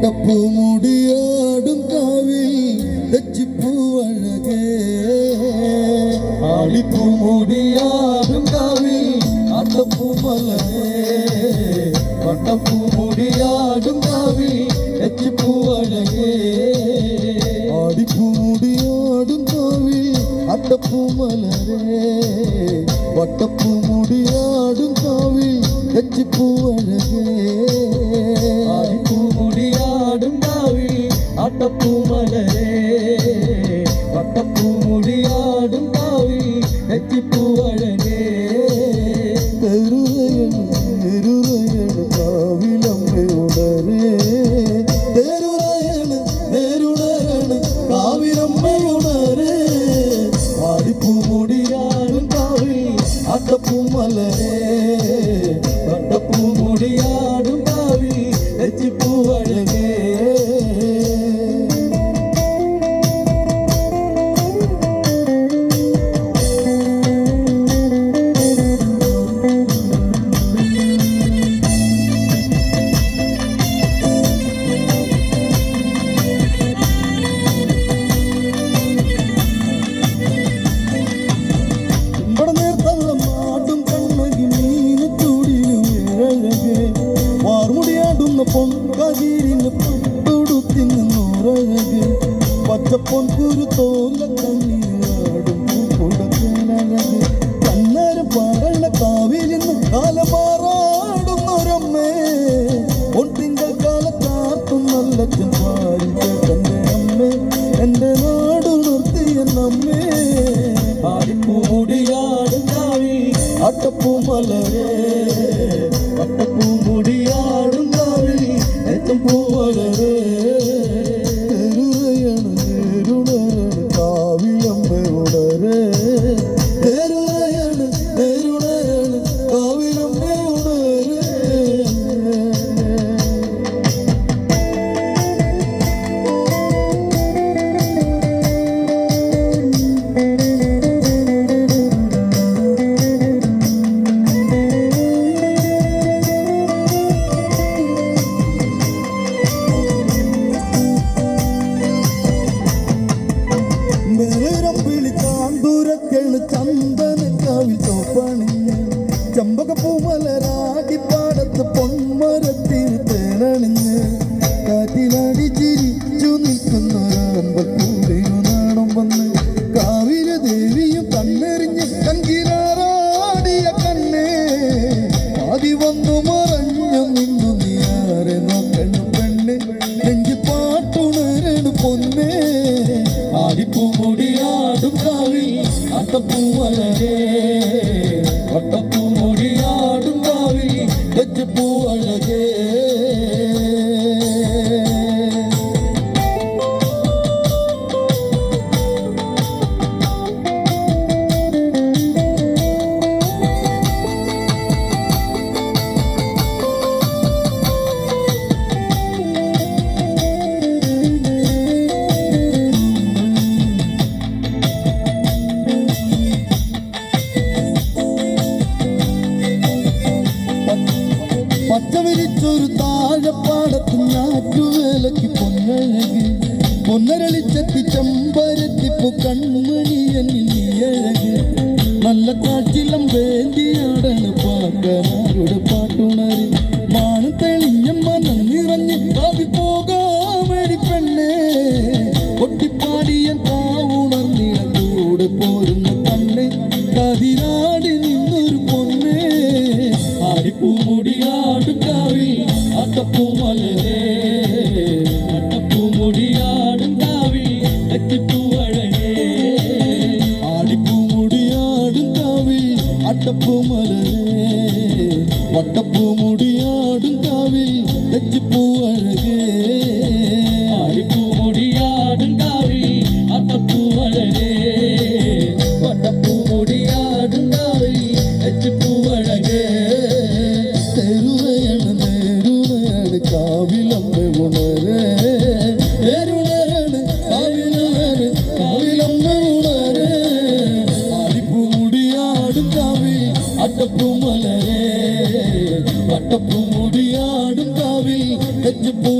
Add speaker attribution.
Speaker 1: தப்பு முடியாடும் காவில் தச்சிப்பு அழகே. ஆடிப்பு முடியாடும் காவில் அத்தப்பு மலரே. பட்டப்பு முடியாடும் காவில் தச்சிப்பு அழகே. ஆடிப்பு முடியாடும் காவில் அத்தப்பு
Speaker 2: மலரே. அழகே. അട്ടപ്പൂമലരേ വട്ടപ്പൂമുടിയാടും
Speaker 1: കാവിലമ്മയുടരേ
Speaker 2: ആടിപ്പൂമുടിയാടും കാവിൽ
Speaker 1: അട്ടപ്പൂമലരേ. പച്ചപ്പൊൻ കുരു തോല കണ്ണീരാടും പൂക്കുടത്തേനഴകേ കണ്ണാരം പാടണ കാവിലിന്ന് കാലമാറാടുന്നൊരമ്മേ. ഒട്ടിങ്കൽ കാലത്താർത്തും നല്ല ചെമ്പാരിന്റെ കന്റെ അമ്മേ.
Speaker 2: ആടിപ്പൂമുടിയാടും കാവിൽ
Speaker 1: അട്ടപ്പൂ
Speaker 2: വട്ടപ്പൂമുടിയാടും
Speaker 1: കാറ്റിലാടി ചിരിച്ചു നിൽക്കുന്നൊരാമ്പൂടിനു നാണം വന്ന് കാവില ദേവിയും കണ്ണെറിഞ്ഞ് കങ്കിലാറാടിയ കണ്ണേ. ആദി വന്നു മറഞ്ഞു നിന്നു നീ ആരെ നോക്കണു പെണ്ണ്. നെഞ്ചി പാട്ടുണരണു പൊന്നേ.
Speaker 2: ആടിപ്പൂമുടിയാടും കാവിൽ അട്ടപ്പൂവഴകേ വട്ടപ്പൂമുടിയാടും കാവിൽ നെറ്റിപ്പൂവഴകേ
Speaker 1: പൊന്നരളിച്ചെത്തി ചെമ്പരത്തിപ്പു കൺമണി വട്ടപ്പൂമുടിയാടും
Speaker 2: വട്ടപ്പൂമുടിയാടും കാവിൽ
Speaker 1: തെച്ചിപ്പൂ